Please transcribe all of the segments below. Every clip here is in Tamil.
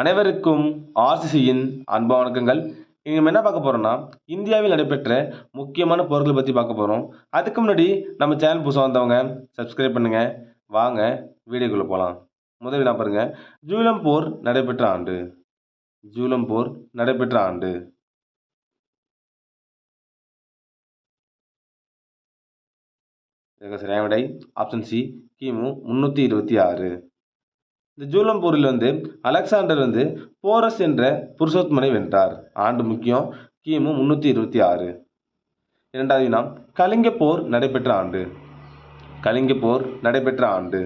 அனைவருக்கும் ஆர்சிசியின் அன்பு வணக்கங்கள். இங்கே நம்ம என்ன பார்க்க போகிறோம்னா இந்தியாவில் நடைபெற்ற முக்கியமான போர்களை பற்றி பார்க்க போகிறோம் அதுக்கு முன்னாடி நம்ம சேனல் புதுசாக வந்தவங்க சப்ஸ்கிரைப் பண்ணுங்கள் வாங்க வீடியோக்குள்ளே போகலாம் முதல் நான் பாருங்கள் ஜூலம் போர் நடைபெற்ற ஆண்டு. ஜூலம் போர் நடைபெற்ற ஆண்டு. சரியான விடை ஆப்ஷன் சி கிமு முந்நூற்றி இருபத்தி ஆறு. இந்த ஜூலம்பூரில் வந்து அலெக்சாண்டர் வந்து போரஸ் என்ற புருஷோத்மனை வென்றார். ஆண்டு முக்கியம் கிமு முந்நூற்றி இருபத்தி ஆறு. இரண்டாவது வினா கலிங்க போர் நடைபெற்ற ஆண்டு. கலிங்க போர் நடைபெற்ற ஆண்டு.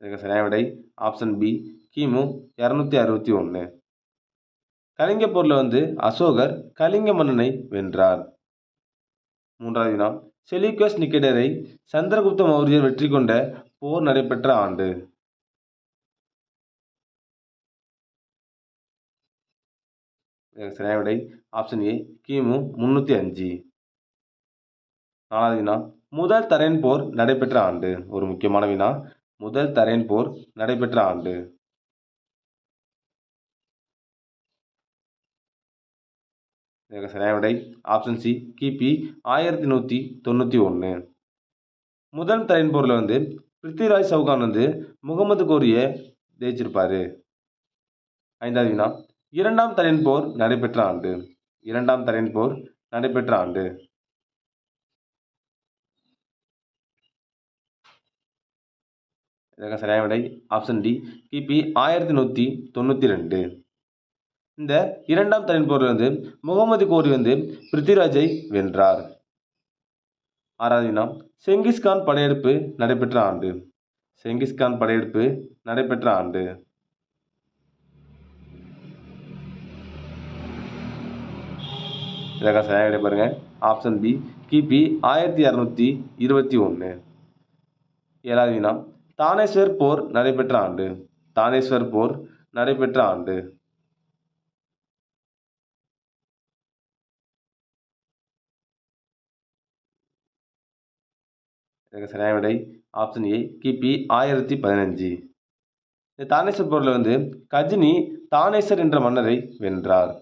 இதுக்கு சரியான விடை ஆப்ஷன் பி கிமு இரநூத்தி அறுபத்தி ஒன்று கலிங்க போரில் வந்து அசோகர் கலிங்க மன்னனை வென்றார். மூன்றாவது வினா செலிகஸ் நிக்கடரை சந்திரகுப்த மௌரியர் வெற்றி கொண்ட போர் நடைபெற்ற ஆண்டு. இதற்கு சரியான விடை ஆப்ஷன் ஏ கிமு முன்னூற்றி அஞ்சு. நாலாவது வினா முதல் தரையன் போர் நடைபெற்ற ஆண்டு. ஒரு முக்கியமான வினா முதல் தரையன் போர் நடைபெற்ற ஆண்டு. இதற்கு சரியான விடை. ஆப்ஷன் சி கிபி ஆயிரத்தி நூற்றி தொண்ணூற்றி ஒன்று முதல் தரையின் போரில் வந்து பிருத்திவிராஜ் சவுகான் வந்து முகமது கோரிய ஜெயிச்சிருப்பார். ஐந்தாவது வினா. இரண்டாம் தரையின் போர் நடைபெற்ற ஆண்டு. இரண்டாம் தரையின் போர் நடைபெற்ற ஆண்டு. இதற்கு சரியான விடை. ஆப்ஷன் டி கிபி ஆயிரத்தி நூற்றி தொண்ணூற்றி ரெண்டு. இந்த இரண்டாம் தரையின் வந்து முகமது கோரி வந்து பிருத்திவிராஜை வென்றார். ஆறாவது வினா செங்கிஸ்கான் படையெடுப்பு நடைபெற்ற ஆண்டு. செங்கிஸ்கான் படையெடுப்பு நடைபெற்ற ஆண்டு. இதற்காக சரியாக பாருங்க. ஆப்ஷன் பி கிபி ஆயிரத்தி இரநூத்தி இருபத்தி ஒன்று. ஏழாவது வினா தானேஸ்வர் போர் நடைபெற்ற ஆண்டு. தானேஸ்வர் போர் நடைபெற்ற ஆண்டு. இதற்கு சரியான விடை. ஆப்ஷன் ஏ கிபி ஆயிரத்தி பதினஞ்சு. இந்த தானேஸ்வர் போரில் வந்து கஜினி தானேஸ்வர் என்ற மன்னரை வென்றார்.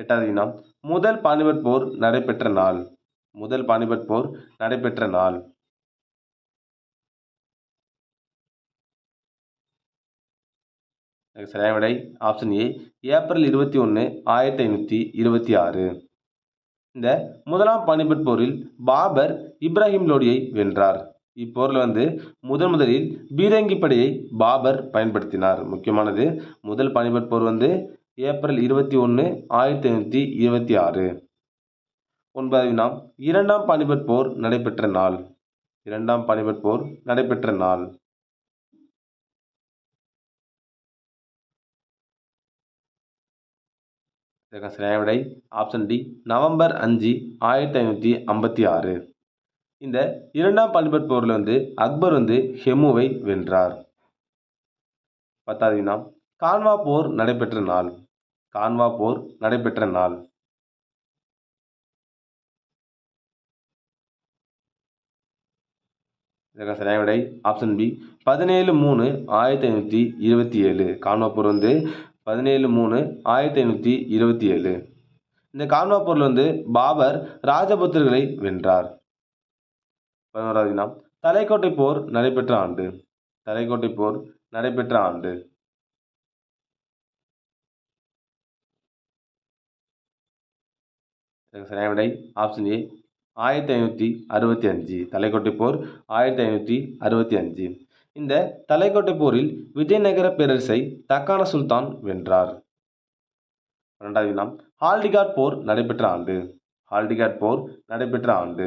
எட்டாவது வினா முதல் பானிபட் போர் நடைபெற்ற நாள். முதல் பானிபட் போர் நடைபெற்ற நாள். சரியான விடை ஆப்ஷன் ஏ ஏப்ரல் இருபத்தி ஒன்று ஆயிரத்தி ஐநூற்றி இருபத்தி ஆறு. இந்த முதலாம் பானிபட் போரில் பாபர் இப்ராஹிம் லோடியை வென்றார். இப்போரில் வந்து முதன் முதலில் பீரங்கி படையை பாபர் பயன்படுத்தினார். முக்கியமானது முதல் பானிபட் போர் வந்து ஏப்ரல் இருபத்தி ஒன்று ஆயிரத்தி ஐநூற்றி இருபத்தி ஆறு. ஒன்பதாவது நாம் இரண்டாம் பானிபட் போர் நடைபெற்ற நாள். இரண்டாம் பானிபட் போர் நடைபெற்ற நாள். இதற்கு சரியான விடை ஆப்ஷன் டி நவம்பர் அஞ்சு ஆயிரத்தி ஐநூற்றி ஐம்பத்தி ஆறு. இந்த இரண்டாம் பானிபட் போரில் வந்து அக்பர் வந்து ஹெமுவை வென்றார். பத்தாவது நாம் கான்வா போர் நடைபெற்ற நாள். கான்வா போர் நடைபெற்ற நாள். சரியான விடை ஆப்ஷன் பி பதினேழு மூணு ஆயிரத்தி ஐநூற்றி இருபத்தி ஏழு. கான்வாப்பூர் வந்து பதினேழு மூணு ஆயிரத்தி ஐநூற்றி இருபத்தி ஏழு. இந்த கான்வா போரில் வந்து பாபர் ராஜபுத்திரர்களை வென்றார். பதினோராவது வினா தலைக்கோட்டை போர் நடைபெற்ற ஆண்டு. தலைக்கோட்டை போர் நடைபெற்ற ஆண்டு. இதற்கு சரியான விடை ஆப்ஷன் ஏ ஆயிரத்தி ஐநூற்றி அறுபத்தி அஞ்சு. தலைக்கோட்டை போர் ஆயிரத்தி ஐநூற்றி அறுபத்தி அஞ்சு. இந்த தலைக்கோட்டை போரில் விஜயநகர பேரரசை தக்கான சுல்தான் வென்றார். இரண்டாவது வினா ஹால்டிகாட் போர் நடைபெற்ற ஆண்டு. ஹால்டிகாட் போர் நடைபெற்ற ஆண்டு.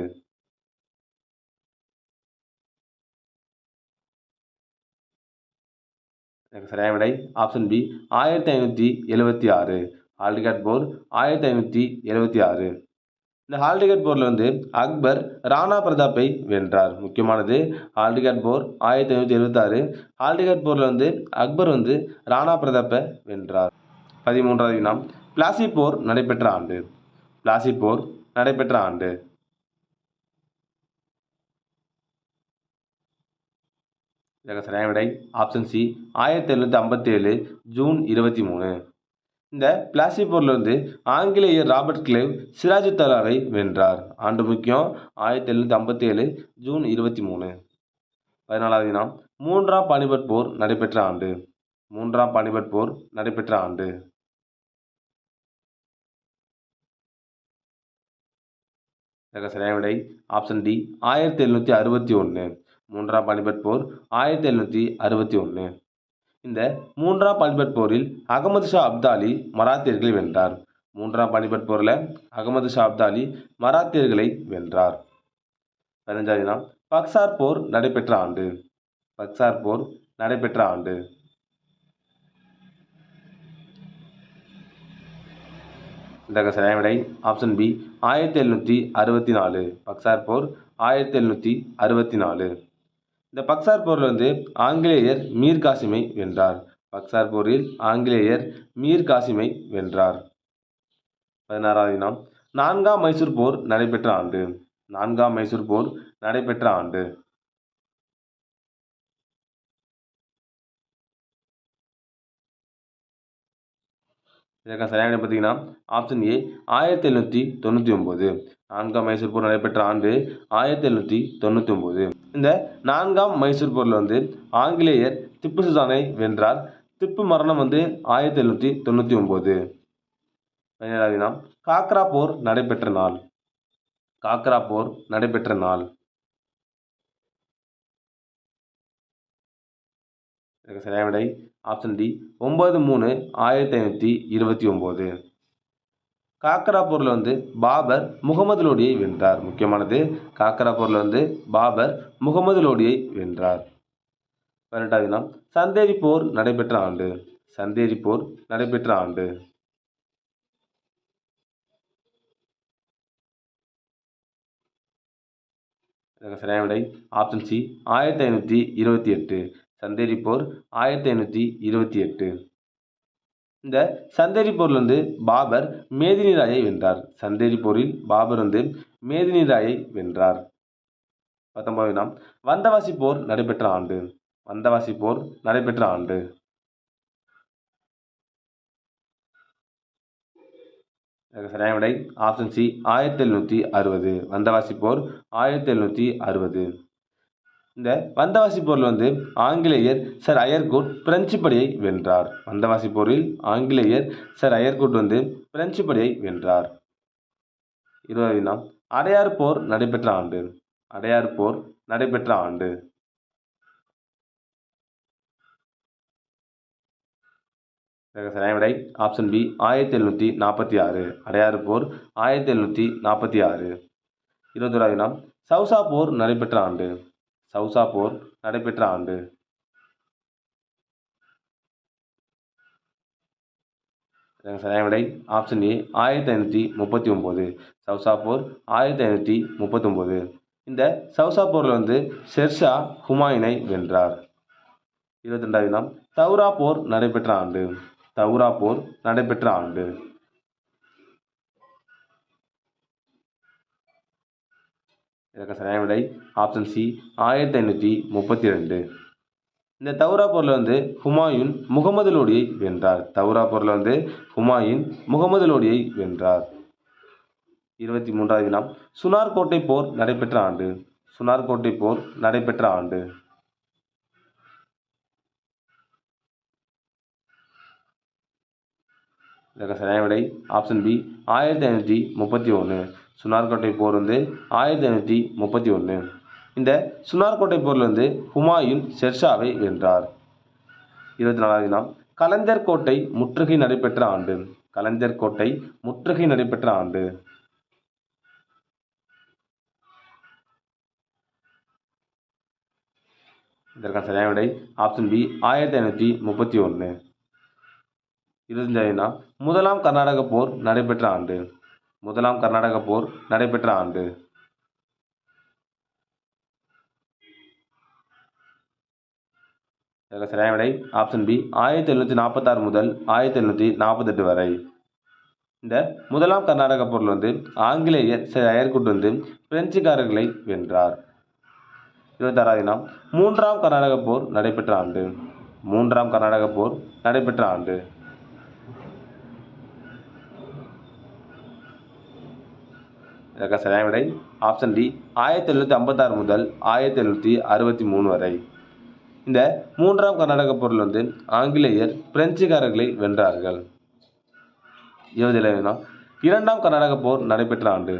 சரியான விடை ஆப்ஷன் பி ஆயிரத்தி ஐநூற்றி எழுபத்தி ஆறு. ஆல்டிகாட் போர் ஆயிரத்தி ஐநூற்றி எழுபத்தி ஆறு. இந்த ஹால்டிகட் போரில் வந்து அக்பர் ராணா பிரதாப்பை வென்றார். முக்கியமானது ஹால்டிகட் போர் ஆயிரத்தி ஐநூற்றி எழுபத்தாறு ஹால்டிகட் போரில் வந்து அக்பர் வந்து ராணா பிரதாப்பை வென்றார். பதிமூன்றாவது வினா பிளாசி போர் நடைபெற்ற ஆண்டு. பிளாசி போர் நடைபெற்ற ஆண்டு. இதற்கு சரியான விடை ஆப்ஷன் சி ஆயிரத்தி எழுநூற்றி ஐம்பத்தேழு ஜூன் இருபத்தி மூணு. இந்த பிளாசி ஆங்கிலேயர் ராபர்ட் கிளேவ் சிராஜுத்தலாவை வென்றார். ஆண்டு முக்கியம் ஆயிரத்தி எழுநூற்றி ஐம்பத்தேழு ஜூன் இருபத்தி மூணு. பதினாலாவது தினம் மூன்றாம் பானிபட் போர் நடைபெற்ற ஆண்டு. மூன்றாம் பானிபட் போர் நடைபெற்ற ஆண்டு. சரியான விடை ஆப்ஷன் டி ஆயிரத்தி எழுநூற்றி அறுபத்தி ஒன்று மூன்றாம் பானிபட் போர் ஆயிரத்தி எழுநூற்றி அறுபத்தி ஒன்று இந்த மூன்றாம் பானிபட் போரில் அகமது ஷா அப்தாலி மராத்தியர்களை வென்றார். மூன்றாம் பானிபட் போரில் அகமது ஷா அப்தாலி மராத்தியர்களை வென்றார். பதினஞ்சாவது தினம் பக்சார் போர் நடைபெற்ற ஆண்டு. பக்சார் போர் நடைபெற்ற ஆண்டு. இதற்கு சரியான விடை ஆப்ஷன் பி ஆயிரத்தி எழுநூற்றி அறுபத்தி நாலு. பக்சார் போர் ஆயிரத்தி எழுநூற்றி அறுபத்தி நாலு. இந்த பக்சார் போரில் வந்து ஆங்கிலேயர் மீர் காசிமை வென்றார். பக்சார் போரில் ஆங்கிலேயர் மீர் காசிமை வென்றார். பதினாறாவது தினம் நான்காம் மைசூர் போர் நடைபெற்ற ஆண்டு. நான்காம் மைசூர் போர் நடைபெற்ற ஆண்டு. இதற்கான சரியான பார்த்தீங்கன்னா ஆப்ஷன் ஏ ஆயிரத்தி எழுநூற்றி தொண்ணூற்றி ஒம்பது நான்காம் மைசூர் போர் நடைபெற்ற ஆண்டு ஆயிரத்தி எழுநூற்றி தொண்ணூற்றி ஒம்பது இந்த நான்காம் மைசூர் போரில் வந்து ஆங்கிலேயர் திப்பு சுல்தானை வென்றார். திப்பு மரணம் வந்து ஆயிரத்தி எழுநூற்றி தொண்ணூற்றி ஒம்பது பதினேழாவது தினம் காக்ரா போர் நடைபெற்ற நாள். காக்ரா போர் நடைபெற்ற நாள். சரியான விடை? ஆப்ஷன் டி ஒம்பது மூணு ஆயிரத்தி ஐநூற்றி இருபத்தி ஒம்பது காக்கரா போரில் வந்து பாபர் முகமது லோடியை வென்றார். முக்கியமானது காக்கரா போரில் வந்து பாபர் முகமது லோடியை வென்றார். பன்னெண்டாவது தினம் சந்தேரி போர் நடைபெற்ற ஆண்டு. சந்தேரி போர் நடைபெற்ற ஆண்டு. சரியான விடை ஆப்ஷன் சி ஆயிரத்தி ஐநூற்றி இருபத்தி எட்டு. சந்தேரி போர் ஆயிரத்தி ஐநூற்றி இருபத்தி எட்டு. இந்த சந்தேரி போரில் வந்து பாபர் மேதினி ராயை வென்றார். சந்தேரி போரில் பாபர் வந்து மேதினி ராயை வென்றார். பத்தொன்பது நாம் வந்தவாசி போர் நடைபெற்ற ஆண்டு. வந்தவாசி போர் நடைபெற்ற ஆண்டு. சரியான விடை ஆப்ஷன் சி ஆயிரத்தி எழுநூற்றி அறுபது. வந்தவாசி போர் ஆயிரத்தி எழுநூற்றி அறுபது. இந்த வந்தவாசி போரில் வந்து ஆங்கிலேயர் சர் அயர்கோட் பிரெஞ்சு படையை வென்றார். வந்தவாசி போரில் ஆங்கிலேயர் சர் அயர்கோட் வந்து பிரெஞ்சு படையை வென்றார். இருபது தினம் அடையார் போர் நடைபெற்ற ஆண்டு. அடையார் போர் நடைபெற்ற ஆண்டு. விடை ஆப்ஷன் பி ஆயிரத்தி எழுநூற்றி நாற்பத்தி ஆறு. அடையாறு போர் ஆயிரத்தி எழுநூற்றி நாற்பத்தி ஆறு. இருபத்தோராவது தினம் சவுசா போர் நடைபெற்ற ஆண்டு. சவுசா போர் நடைபெற்ற ஆண்டு. சரியான விடை ஆப்ஷன் ஏ ஆயிரத்தி ஐநூற்றி முப்பத்தி ஒம்பது சவுசா போர் ஆயிரத்தி ஐநூற்றி முப்பத்தொம்போது இந்த சவுசா போரில் வந்து ஷெர்ஷா ஹுமாயூனை வென்றார். இருபத்தி ரெண்டாவது தினம் தௌரா போர் நடைபெற்ற ஆண்டு. தௌரா போர் நடைபெற்ற ஆண்டு. இதற்கு சரியான விடை ஆப்ஷன் சி ஆயிரத்தி ஐநூற்றி முப்பத்தி ரெண்டு இந்த தௌரா போரில் வந்து ஹுமாயூன் முகமது லோடியை வென்றார். தௌரா போரில் வந்து ஹுமாயூன் முகமது லோடியை வென்றார். இருபத்தி மூன்றாவது தினம் சுனார் கோட்டை போர் நடைபெற்ற ஆண்டு. சுனார் கோட்டை போர் நடைபெற்ற ஆண்டு. இதற்கு சரியான விடை ஆப்ஷன் பி ஆயிரத்தி ஐநூற்றி முப்பத்தி ஒன்று சுனார்கோட்டை போர் வந்து ஆயிரத்தி ஐநூற்றி முப்பத்தி ஒன்று இந்த சுனார்கோட்டை போரில் வந்து ஹுமாயூன் ஷெர்ஷாவை வென்றார். இருபத்தி நாலாவது தினம் கலந்தர் கோட்டை முற்றுகை நடைபெற்ற ஆண்டு. கலந்தர் கோட்டை முற்றுகை நடைபெற்ற ஆண்டு. இதற்கான சரியான விடை ஆப்ஷன் பி ஆயிரத்தி ஐநூற்றி முப்பத்தி ஒன்று இருபத்தஞ்சாயிரம்னா முதலாம் கர்நாடக போர் நடைபெற்ற ஆண்டு. முதலாம் கர்நாடக போர் நடைபெற்ற ஆண்டு. இதில் சரியான விடை ஆப்ஷன் பி ஆயிரத்தி எழுநூற்றி நாற்பத்தாறு முதல் ஆயிரத்தி எழுநூற்றி நாற்பத்தெட்டு வரை. இந்த முதலாம் கர்நாடக போரில் வந்து ஆங்கிலேயர் சில அயர்குட் வந்து பிரெஞ்சுக்காரர்களை வென்றார். இருபத்தாறாவது வினா மூன்றாம் கர்நாடக போர் நடைபெற்ற ஆண்டு. மூன்றாம் கர்நாடக போர் நடைபெற்ற ஆண்டு. இதற்கு சரியான விடை. ஆப்ஷன் டி ஆயிரத்தி எழுநூற்றி ஐம்பத்தாறு முதல் ஆயிரத்தி எழுநூற்றி அறுபத்தி மூணு வரை. இந்த மூன்றாம் கர்நாடக போரில் வந்து ஆங்கிலேயர் பிரெஞ்சுக்காரர்களை வென்றார்கள். இருபதில் இரண்டாம் கர்நாடக போர் நடைபெற்ற ஆண்டு.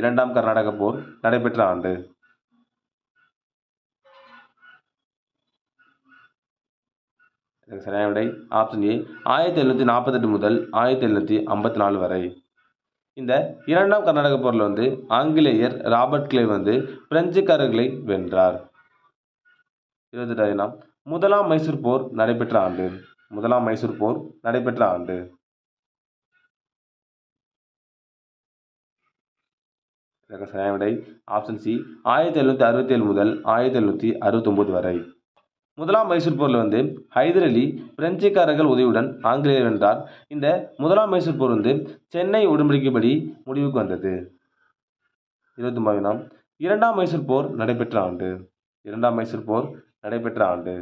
இரண்டாம் கர்நாடக போர் நடைபெற்ற ஆண்டு. சரியான விடை. ஆப்ஷன் ஏ ஆயிரத்தி எழுநூற்றி நாற்பத்தெட்டு முதல் ஆயிரத்தி எழுநூற்றி ஐம்பத்தி நாலு வரை. இந்த இரண்டாம் கர்நாடக போரில் வந்து ஆங்கிலேயர் ராபர்ட் கிளே வந்து பிரெஞ்சுக்காரர்களை வென்றார். இருபது நாம் முதலாம் மைசூர் போர் நடைபெற்ற ஆண்டு. முதலாம் மைசூர் போர் நடைபெற்ற ஆண்டு. சரியான விடை ஆப்ஷன் சி. ஆயிரத்தி எழுநூற்றி அறுபத்தி ஏழு முதல் ஆயிரத்தி எழுநூற்றி அறுபத்தொம்போது வரை. முதலாம் மைசூர் போரில் வந்து ஹைதர் அலி பிரெஞ்சுக்காரர்கள் உதவியுடன் ஆங்கிலேயர் வென்றார். இந்த முதலாம் மைசூர் போர் வந்து சென்னை உடன்படிக்கைப்படி முடிவுக்கு வந்தது. இருபத்தி நாம் இரண்டாம் மைசூர் போர் நடைபெற்ற ஆண்டு. இரண்டாம் மைசூர் போர் நடைபெற்ற ஆண்டு.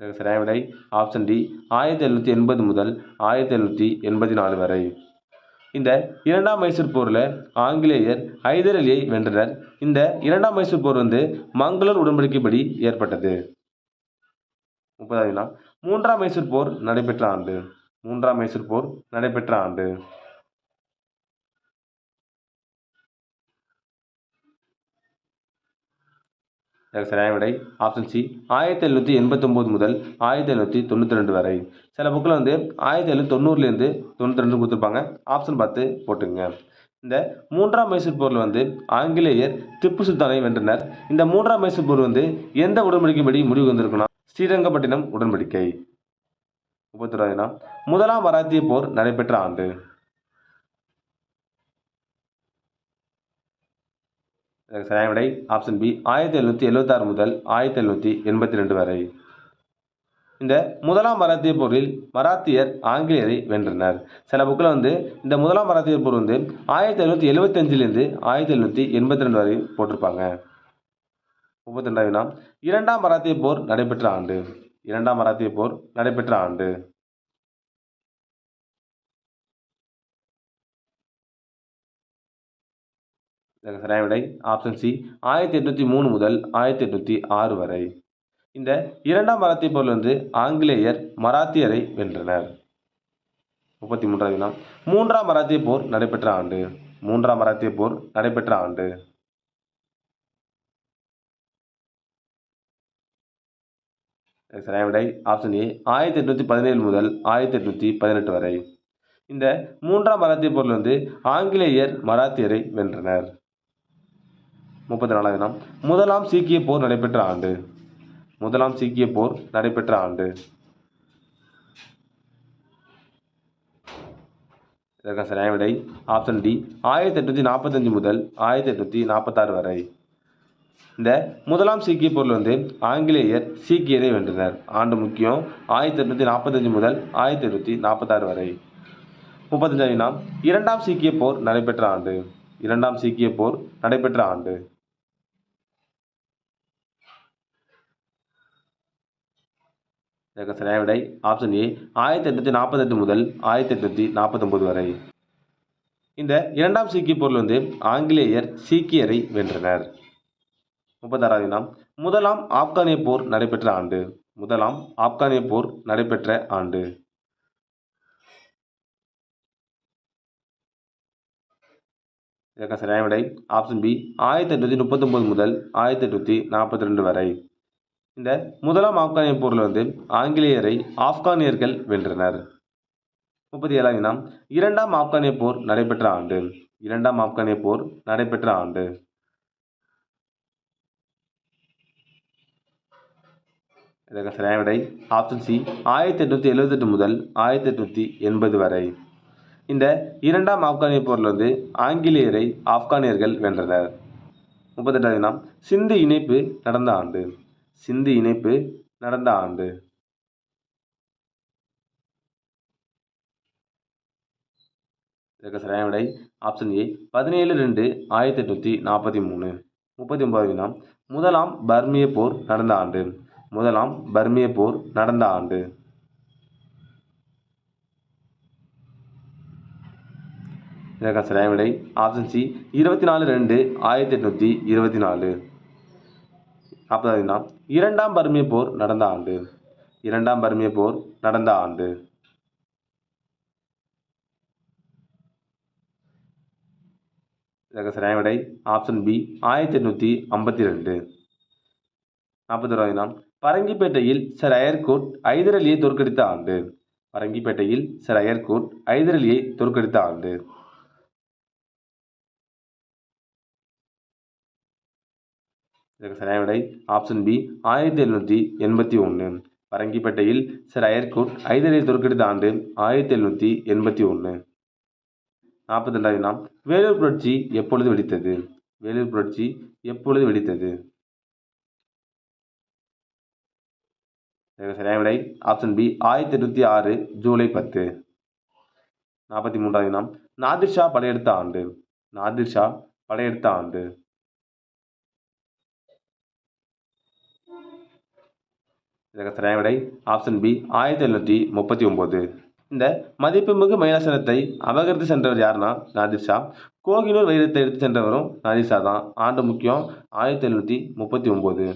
இதற்கு சரியான விடை ஆப்ஷன் டி ஆயிரத்தி எழுநூற்றி எண்பது முதல் ஆயிரத்தி எழுநூற்றி எண்பத்தி நாலு வரை. இந்த இரண்டாம் மைசூர் போரில் ஆங்கிலேயர் ஹைதர் அலியை வென்றனர். இந்த இரண்டாம் மைசூர் போர் வந்து மங்களூர் உடன்படிக்கைப்படி ஏற்பட்டது. முப்பதாவது வினா மூன்றாம் மைசூர் போர் நடைபெற்ற ஆண்டு. மூன்றாம் மைசூர் போர் நடைபெற்ற ஆண்டு. இதற்கு சரியான விடை ஆப்ஷன் சி ஆயிரத்தி எழுநூற்றி எண்பத்தொம்போது முதல் ஆயிரத்தி எழுநூற்றி தொண்ணூற்றி ரெண்டு வரை. சில புக்கில் வந்து ஆயிரத்தி எழுநூற்றி தொண்ணூறுலேருந்து தொண்ணூற்றி ரெண்டு கொடுத்துருப்பாங்க. ஆப்ஷன் பார்த்து போட்டுங்க இந்த மூன்றாம் மைசூர் போரில் வந்து ஆங்கிலேயர் திப்பு சுல்தானை வென்றனர். இந்த மூன்றாம் மைசூர் போர் வந்து எந்த உடன்படிக்கைப்படி முடிவு வந்திருக்குன்னா ஸ்ரீரங்கப்பட்டினம் உடன்படிக்கை. முப்பத்தொராதுனா முதலாம் மராத்திய போர் நடைபெற்ற ஆண்டு. சரியான விடை. ஆப்ஷன் பி ஆயிரத்தி எழுநூற்றி எழுபத்தாறு முதல் ஆயிரத்தி எழுநூற்றி எண்பத்தி ரெண்டு வரை. இந்த முதலாம் மராத்திய போரில் மராத்தியர் ஆங்கிலேயரை வென்றனர். சில புக்கில் வந்து இந்த முதலாம் மராத்தியர் போர் வந்து ஆயிரத்தி எழுநூற்றி எழுபத்தஞ்சிலேருந்து ஆயிரத்தி எழுநூற்றி எண்பத்தி ரெண்டு வரை போட்டிருப்பாங்க. முப்பத்தி ரெண்டாவது இரண்டாம் மராத்திய போர் நடைபெற்ற ஆண்டு. இரண்டாம் மராத்திய போர் நடைபெற்ற ஆண்டு. இதற்கு சரியான விடை ஆப்ஷன் சி ஆயிரத்தி எட்நூற்றி மூணு முதல் ஆயிரத்தி எட்நூற்றி ஆறு வரை. இந்த இரண்டாம் மராத்திய போரில் வந்து ஆங்கிலேயர் மராத்தியரை வென்றனர். முப்பத்தி மூன்றாவது வினா. மூன்றாம் மராத்திய போர் நடைபெற்ற ஆண்டு. மூன்றாம் மராத்திய போர் நடைபெற்ற ஆண்டு. சரியான விடை ஆப்ஷன் ஏ ஆயிரத்தி எட்நூற்றி பதினேழு முதல் ஆயிரத்தி எட்நூற்றி பதினெட்டு வரை. இந்த மூன்றாம் மராத்திய போரில் வந்து ஆங்கிலேயர் மராத்தியரை வென்றனர். முப்பத்தி நாலாவது தினம் முதலாம் சீக்கிய போர் நடைபெற்ற ஆண்டு. முதலாம் சீக்கிய போர் நடைபெற்ற ஆண்டு. இதற்கு சரியான விடை ஆப்ஷன் டி ஆயிரத்தி எட்நூற்றி நாற்பத்தஞ்சு முதல் ஆயிரத்தி எட்நூற்றி நாற்பத்தாறு வரை. இந்த முதலாம் சீக்கிய போரில் வந்து ஆங்கிலேயர் சீக்கியரை வென்றனர். ஆண்டு முக்கியம் ஆயிரத்தி எட்நூற்றி நாற்பத்தஞ்சு முதல் ஆயிரத்தி எட்நூற்றி நாற்பத்தாறு வரை. முப்பத்தஞ்சாம் இரண்டாம் சீக்கிய போர் நடைபெற்ற ஆண்டு. இரண்டாம் சீக்கிய போர் நடைபெற்ற ஆண்டு. இதற்கு சரியான விடை ஆப்ஷன் ஏ ஆயிரத்தி எட்நூற்றி நாற்பத்தெட்டு முதல் ஆயிரத்தி எட்நூற்றி நாற்பத்தொம்பது வரை. இந்த இரண்டாம் சீக்கிய போரில் வந்து ஆங்கிலேயர் சீக்கியரை வென்றனர். முப்பத்தாறாவது வினா முதலாம் ஆப்கானிய போர் நடைபெற்ற ஆண்டு. முதலாம் ஆப்கானிய போர் நடைபெற்ற ஆண்டு. இதற்கு சரியான விடை ஆப்ஷன் பி ஆயிரத்தி எட்நூற்றி முப்பத்தொம்பது முதல் ஆயிரத்தி எட்நூற்றி நாற்பத்தி ரெண்டு வரை. இந்த முதலாம் ஆப்கானிய போரில் வந்து ஆங்கிலேயரை ஆப்கானியர்கள் வென்றனர். முப்பத்தி ஏழாம் தினம் இரண்டாம் ஆப்கானிய போர் நடைபெற்ற ஆண்டு. இரண்டாம் ஆப்கானிய போர் நடைபெற்ற ஆண்டு. இதற்கு சரியான விடை ஆப்ஷன் சி ஆயிரத்தி எட்நூற்றி எழுபத்தெட்டு முதல் ஆயிரத்தி எட்நூற்றி எண்பது வரை. இந்த இரண்டாம் ஆப்கானிய போரில் வந்து ஆங்கிலேயரை ஆப்கானியர்கள் வென்றனர். முப்பத்தெட்டாவது தினம் சிந்து இணைப்பு நடந்த ஆண்டு. சிந்து இணைப்பு நடந்த ஆண்டு. இதற்கு சரியான விடை ஆப்ஷன் ஏ பதினேழு ரெண்டு ஆயிரத்தி எட்நூற்றி நாற்பத்தி மூணு. முப்பத்தி ஒன்பது வினா முதலாம் பர்மிய போர் நடந்த ஆண்டு. முதலாம் பர்மிய போர் நடந்த ஆண்டு. இதற்கான சரியான விடை ஆப்ஷன் சி இருபத்தி நாலு ரெண்டு ஆயிரத்தி எட்நூற்றி இருபத்தி நாலு. நாற்பதாவது வினா இரண்டாம் பர்மிய போர் நடந்த ஆண்டு. இரண்டாம் பர்மிய போர் நடந்த ஆண்டு. இதற்கு சரியான விடை ஆப்ஷன் பி ஆயிரத்தி எண்ணூற்றி ஐம்பத்தி ரெண்டு நாற்பத்தோராவது வினா பரங்கிப்பேட்டையில் சர் அயர்கோட் ஐதரலியை அலியை தோற்கடித்த ஆண்டு. பரங்கிப்பேட்டையில் சர் அயர்கோட் ஐதரலியை அலியை தோற்கடித்த ஆண்டு. இதற்கு சரியான விடை ஆப்ஷன் பி ஆயிரத்தி எழுநூற்றி எண்பத்தி ஒன்று பரங்கிப்பேட்டையில் சர் அயர்கோட் ஐதரை தோற்கடித்த ஆண்டு ஆயிரத்தி எழுநூற்றி எண்பத்தி ஒன்று நாற்பத்தி ரெண்டாவது நாம் வேலூர் புரட்சி எப்பொழுது வெடித்தது? வேலூர் புரட்சி எப்பொழுது வெடித்தது? இதற்கு சரியான விடை ஆப்ஷன் பி ஆயிரத்தி எட்நூற்றி ஆறு ஜூலை பத்து. நாற்பத்தி மூன்றாவது நாம் நாதிர் ஷா படையெடுத்த ஆண்டு. நாதிர் ஷா படையெடுத்த ஆண்டு. இதற்கு சரியான விடை ஆப்ஷன் பி ஆயிரத்தி எழுநூற்றி முப்பத்தி ஒம்பது இந்த மதிப்புமிகு மயிலாசனத்தை அபகரித்து சென்றவர் யாருன்னா நாதிர்ஷா கோகினூர் வைரத்தை எடுத்து சென்றவரும் நாதிர்ஷா தான். ஆண்டு முக்கியம் ஆயிரத்தி எழுநூற்றி முப்பத்தி ஒம்பது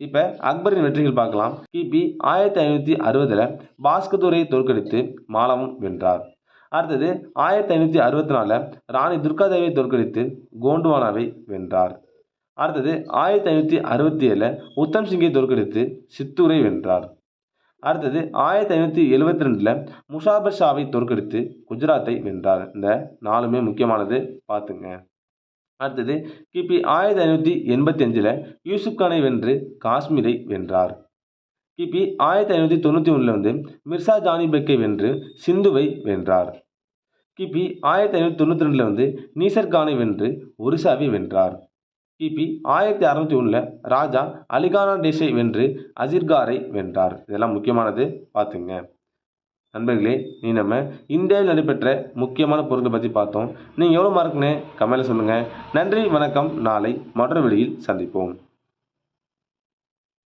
இப்போ அக்பரின் வெற்றிகள் பார்க்கலாம். கிபி ஆயிரத்தி ஐநூற்றி அறுபதில் பாஸ்கதூரை தோற்கடித்து மாலவம் வென்றார். அடுத்தது ஆயிரத்தி ஐநூற்றி அறுபத்தி நாலில் ராணி துர்காதேவியை தோற்கடித்து கோண்டுவானாவை வென்றார். அடுத்தது ஆயிரத்தி ஐநூற்றி அறுபத்தி ஏழில் உத்தம் சிங்கை தோற்கடித்து சித்தூரை வென்றார். அடுத்தது ஆயிரத்தி ஐநூற்றி எழுபத்தி ரெண்டில் முஷாபர் ஷாவை தோற்கடித்து குஜராத்தை வென்றார். இந்த நாலுமே முக்கியமானது பார்த்துங்க. அடுத்தது கிபி ஆயிரத்தி ஐநூற்றி எண்பத்தி அஞ்சில் யூசுப் கானை வென்று காஷ்மீரை வென்றார். கிபி ஆயிரத்தி ஐநூற்றி தொண்ணூற்றி ஒன்றில் வந்து மிர்சா ஜானி பெக்கை வென்று சிந்துவை வென்றார். கிபி ஆயிரத்தி ஐநூற்றி தொண்ணூற்றி ரெண்டில் வந்து நீசர் கானை வென்று ஒரிசாவை வென்றார். கிபி ஆயிரத்தி அறநூற்றி ஒன்றில் ராஜா அலிகானா டேஷை வென்று அசிர்காரை வென்றார். இதெல்லாம் முக்கியமானது பார்த்துங்க. நண்பர்களே நீ நம்ம இந்தியாவில் நடைபெற்ற முக்கியமான பொருட்களை பற்றி பார்த்தோம். நீங்கள் எவ்வளோ மார்க்குன்னு கமெண்ட்டில் சொல்லுங்கள் நன்றி வணக்கம். நாளை மற்றொரு வெளியில் சந்திப்போம்.